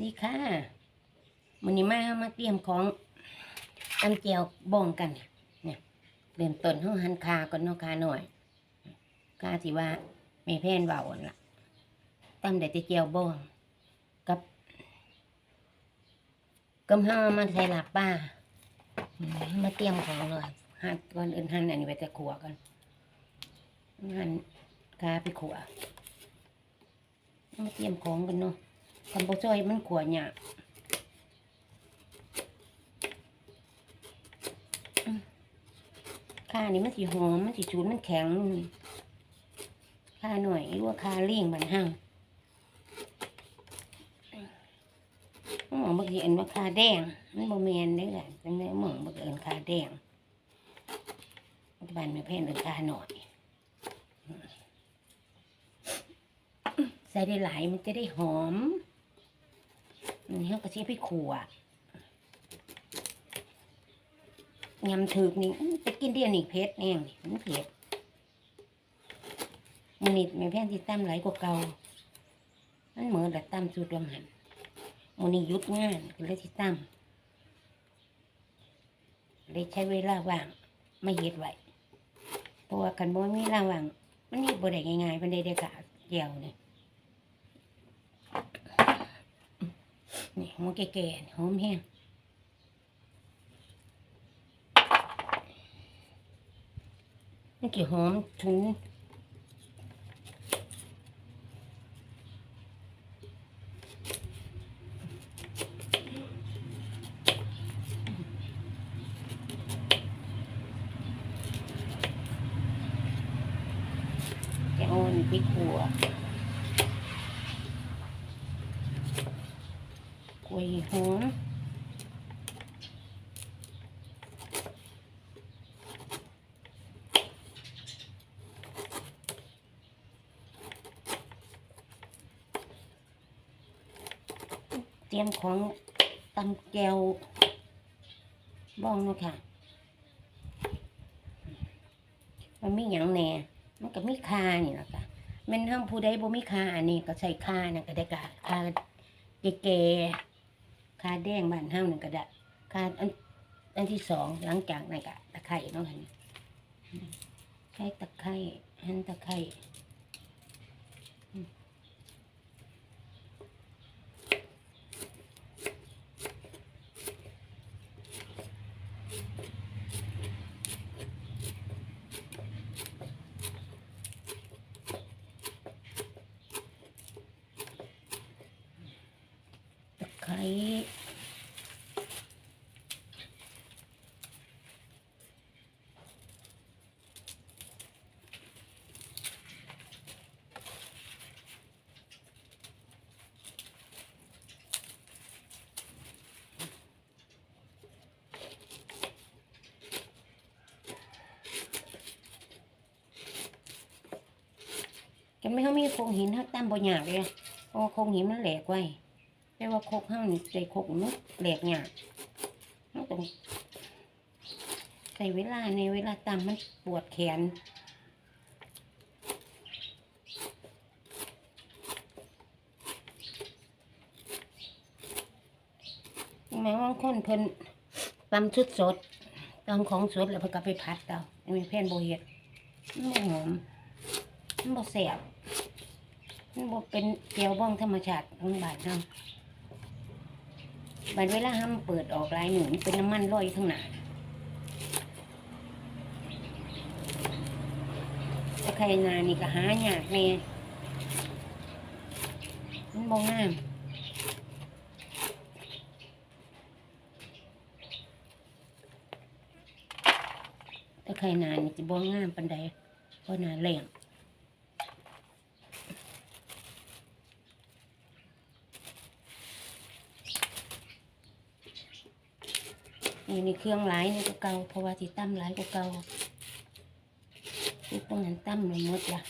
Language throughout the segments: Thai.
นี่ค่ะมันนี้มามาเตรียมของอันเจียวบ้องกัน เนี่ยเริ่มต้นห้องหันคาก่อนเนาะคาหน่อยคาสิว่าไม่แพนเบาอันละตั้มแต่เจียวบ้องกับกำห้ามาใส่หลับป้ามาเตรียมของเลยหั่นก่อนอื่นหั่นอันนี้ไปแต่ขัวก่อนหั่นคาไปขัวมาเตรียมของกันเนาะ คำโบซอยมันขวเนี่ยข้านี่มันสีหอม มันสีชูนมันแข็งข้าหน่อยรือว่าข้าเลี่ยงบันห้างหมองบางทีอันว่าข้าแดง มันโบแมนได้แหละเป็นเนื้อหมองบางเอินข้าแดงปัจจุบันไม่เพ่นเอินข้าหน่อยใส่ได้หลายมันจะได้หอม นนี้เขาก็ใช้ไปขัวยำถึกนี่อื้อไปกินเดียวนี่เผ็ดแน่งนี่มันเผ็ดมันนิดไม่แพ้ที่ตั้มไหลกว่าเก่ามันเหมือนแต่ตั้มสูตรรวมหันมันนี่ยุดงานก็เลยที่ตั้มเลยใช้เวลาว่างไม่เฮ็ดไว้เพราะว่ากันบ่มีเวลาว่างมันนี่บ่ได้ง่ายๆมันได้ได้กะเดียวนี่ นี่หัวแก่ๆหอมแห้งนี่กี่หอมถึงจะเอาอันนี้ไปขัวกล้วยหอม เตรียมของตำแก้วบ้องนะค่ะมันมีอย่างแน่มันก็มีคานี่แหละค่ะมันห้ามผู้ใดบ่มีคาอันนี้ก็ใส่คานะก็ได้กะคาแก่ๆคาแดงบ้านห้านั่นก็ได้คาอันอันที่สองหลังจากนั้นก็ตะไคร้เนาะค่ะนี่ใช้ตะไคร้หั่นตะไคร้อืม ตะไคร้ จะไม่เขามีโครงหินเขาตั้มบ่หยาบเลยเพราะว่าโครงหินมันแหลกไว้แต่ว่าโคกห้างนี่ใส่โคกมันแหลกหยาบมันต้องใส่เวลาในเวลาตำมันปวดแขนแม้ว่าคนเพิ่นตำชุดสดตำของสดแล้วเพิ่นก็ไปพัดเอาอันนี้แผ่นโบเฮ็ดมันบ่หอมมันบ่แสบ มันบ่เป็นเจียวบ้องธรรมชาติของบ้านเราบัดเวลาห้ามเปิดออกลายหนุนเป็นน้ำมันลอยอยู่ข้างหน้าถ้าใครนานี่ก็หายากแน่มันบ่งามถ้าใครนานี่จะบ่งามปันใดเพราะนาแรง นี่นี่เครื่องหลายนี่ก็เก่าเพราะว่าที่ตั้มหลายก็เก่าที่ตรงนั้นตั้มเลยหมดละ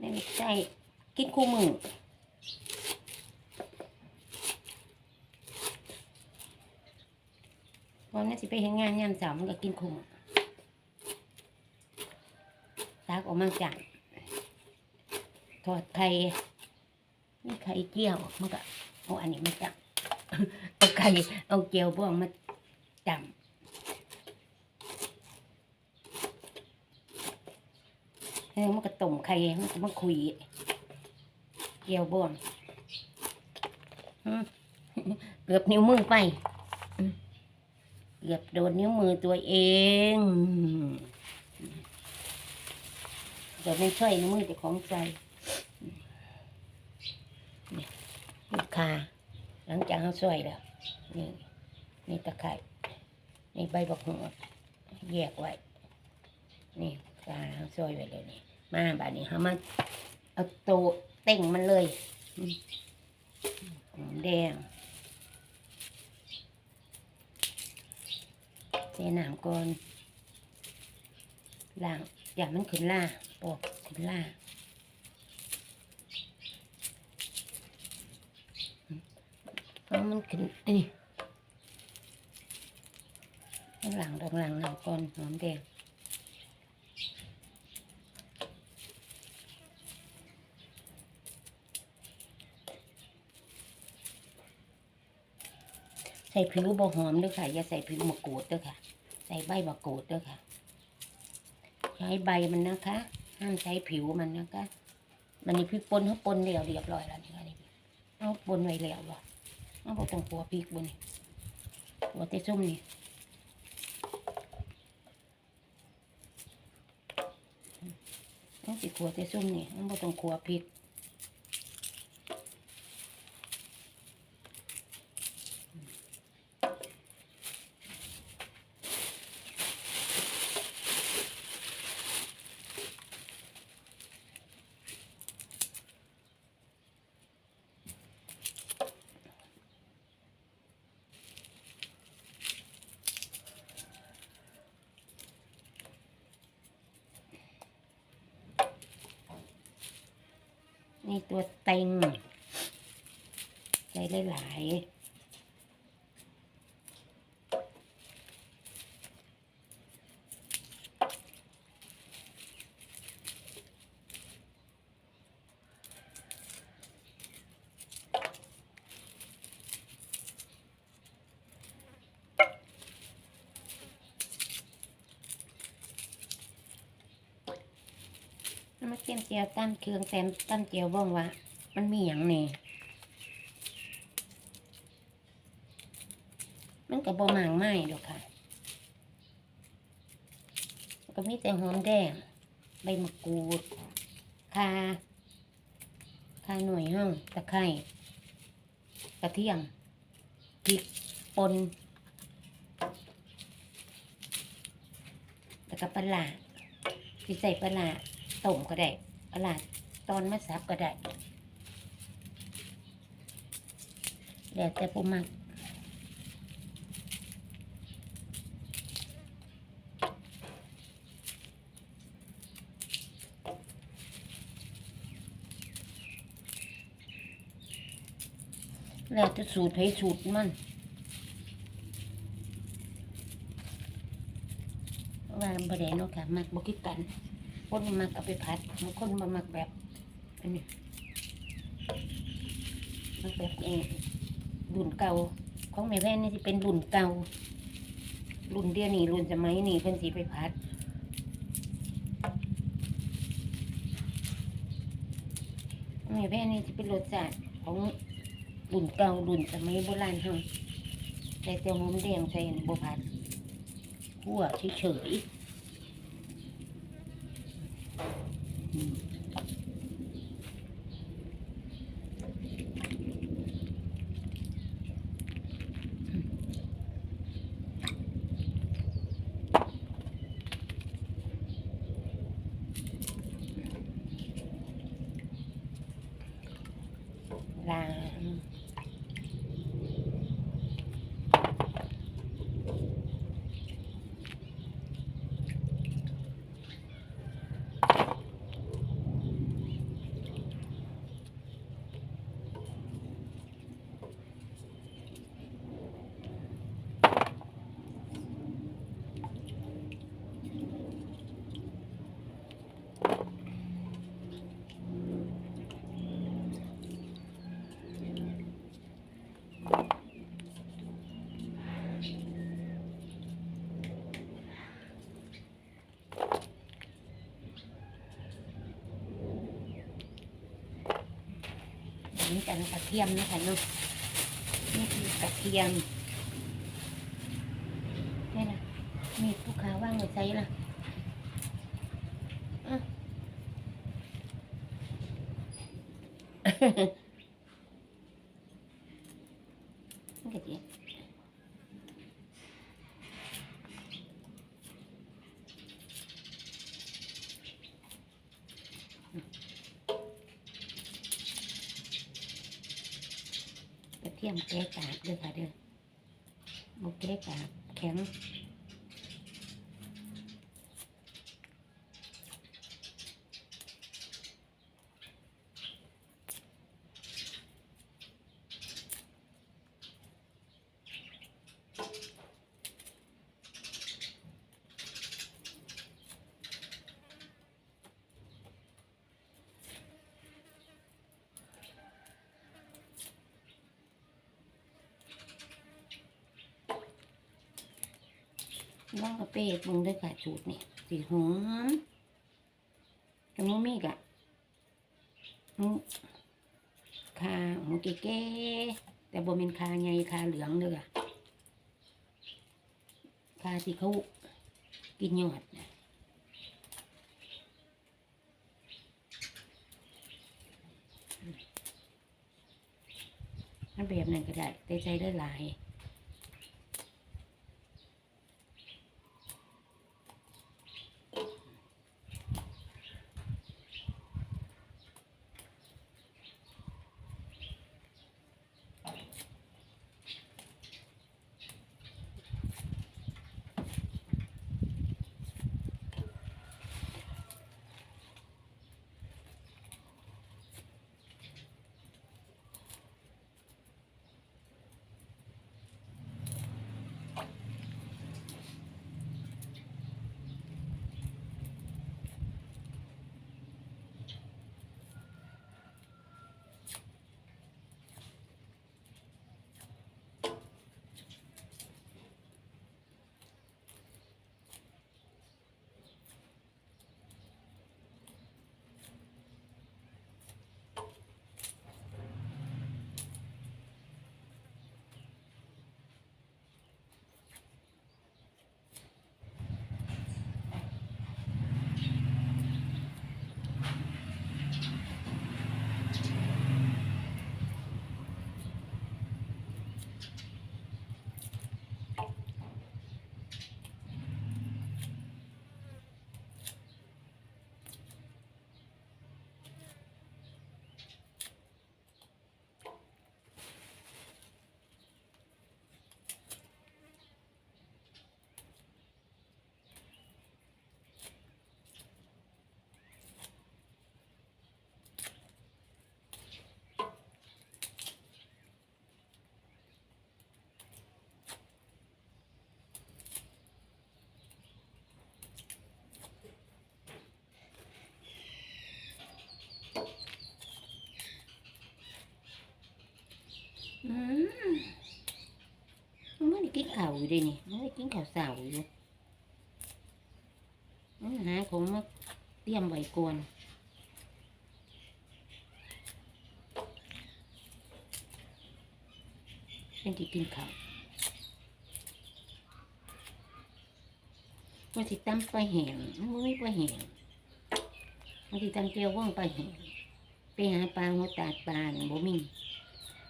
นี่ใช่กินคู่มือวันนี้สิไปเห็นงานยามสามมันก็กินคู่มือตักออกมาจากทอดไข่มีไข่เจียวมันก็เอาอันนี้มาจับ เอาไข่เอาเจียวบ้องมาจับแล้มันก็ต้มไข่มันก็มาคุยเจียวบ้องเกือบนิ้วมือไปเกือบโดนนิ้วมือตัวเองเดี๋ยวไม่ช่วยนิ้วมือเจะของใจลูกคาหลังจากเขาช่วยแล้ว นี่นี่ตะไคร้นี่ใบบักหัวแยกไว้ นี่คาเขาช่วยไว้เลยนี่มาบาดนี้เขามาเอาโตเต่งมันเลยหอมแดงเทน้ำก่อนล้างอย่ามันขึ้นล่าปอกขึ้นล่าเพราะมันขึ้นนี่ ต้องหลังต้องหลังน้ำก่อนหอมแดงใส่ผิวบะหอมด้วยค่ะอย่าใส่ผิวมะกรูดด้วยค่ะ ใส่ใบมะกรูดด้วยค่ะ ใช้ใบมันนะคะห้ามใช้ผิวมันนะคะมันนี่พริกป่นเขาป่นเรียวเรียบร้อยแล้วนี่ค่ะนี่เอาป่นไว้แล้วหรอเอาบ่ต้องขัวพริกบนนี่ขัวเต้ส้มนี่ เอาสิขัวเตซุ่มนี่เอาบ่ต้องขัวพริก นี่ตัวเต็งใจหลายๆ จียมเจียวตั้นเครื่องแซมตั้นเจียวบ้องว่ามันมีอย่างนี่มันกับบะหมางไม้ดอกค่ะก็มีแต่หอมแดง ใบมะกรูดคาคาหน่วยห้องตะไคร้กระเทียมพริกป่นแล้วก็ปลาร้าที่ใส่ปลาร้าต้มก็ได้ ปลาร้าตอนมาสับก็ได้แล้วแต่ผู้มักแล้วจะสูตรให้สูตรมันว่าประเด็นเนาะค่ะมักบกิดกัน คนมักเอาไปผัดบางคนมามักแบบอันนี้มักแบบเองรุ่นเก่าของแม่แว่นนี่สิเป็นรุ่นเก่ารุ่นเดียวนี่รุ่นสมัยนี่เพิ่นสิไปพัดแม่แว่นนี่สิเป็นรสชาติของรุ่นเก่ารุ่นสมัยโบราณเฮาแต่เตียวหอมแดงใส่อันบ่พัดคั่วเฉยๆ อื กันกระเทียมนะคะเนาะนี่คือกระเทียมนี่นะมีลูกค้าว่างไว้ใช้ละอะ เด้อค่ะเด้อโอเคค่ะแข็ง ลองกระเปดมึงได้วยค่ะสูตรนี่สีหอมแต่มึงมีกะมูคาหมูเก๋ๆแต่บ่เป็นคาใหญ่คาเหลืองเด้อะคาที่เขากินยอดน่ะมันแบบนั้นก็ได้แต่ใจได้หลาย ข้าวอยู่เลยนี่มันไม่ได้กินข้าวสาวอยู่มันหาของมาเตรียมไว้ก่อนเป็นที่กินข้าวมันสิตำปลาแห้งมันบ่มีปลาแห้งมันสิตำเจียวว่องปลาแห้งไปหาปลาหัวตาดปลาบ่มี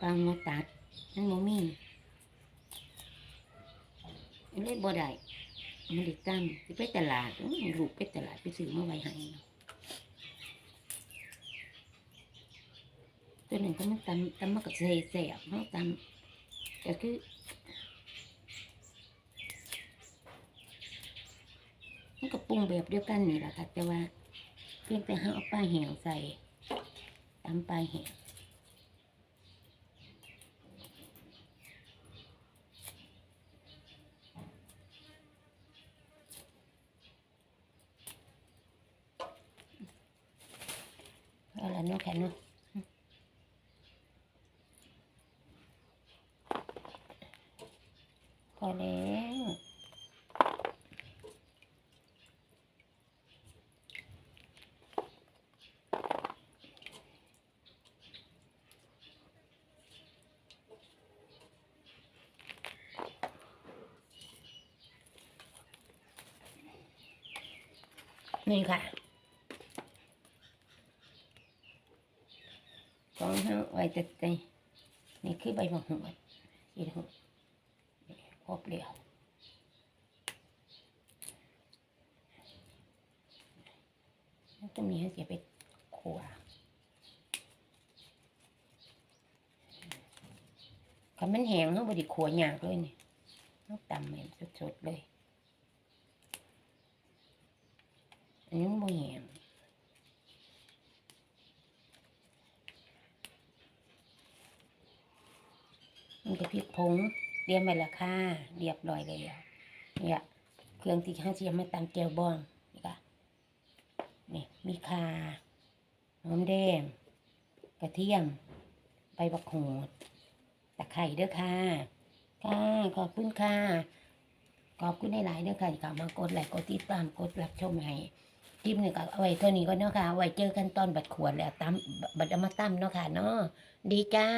ปลาหมอตัดนั่นบ่มี อันนี้บ่ได้มันได้ตั้งไปตลาดลูกไปตลาดไปซื้อมาไว้ให้ตัวหนึ่งก็มันตำตำมากับเสแสบเนาะตำก็คือมันก็ปรุงแบบเดียวกันนี่แหละค่ะแต่ว่าเพียงแต่ห้าเอาปลาแห้งใส่ตำปลาแห้ง แต่กพอแล้วนี่ค่ะ ของเฮาไว้แต่แต่นี่คือใบมะฮุดอีกครบแล้วแล้วตรงนี้เสียไปขัวคันมันแห้งเขาบดิขัวยากเลยนี่ต้องตำเหม็นสดๆเลย อันนี้มันบ่แห้ง มันก็พริกผงเตรียมไว้และค่ะเรียบร้อยเลยเนี่ยเครื่องที่ห้าเสียมาตำเจียวบองนี่ค่ะนี่มีข่าหอมแดง กระเทียม ใบบักโขดตะไคร้เด้อค่ะค่ะขอบคุณค่ะขอบคุณหลายๆเด้อค่ะที่เข้ามากดไลค์กดติดตามกดรับชมให้คลิปนี้ก็เอาไว้เท่านี้ก็เนาะค่ะไว้เจอกันตอนบัดขวดแล้วตั้มบัดอมาตั้มเนาะค่ะเนาะดีจ้า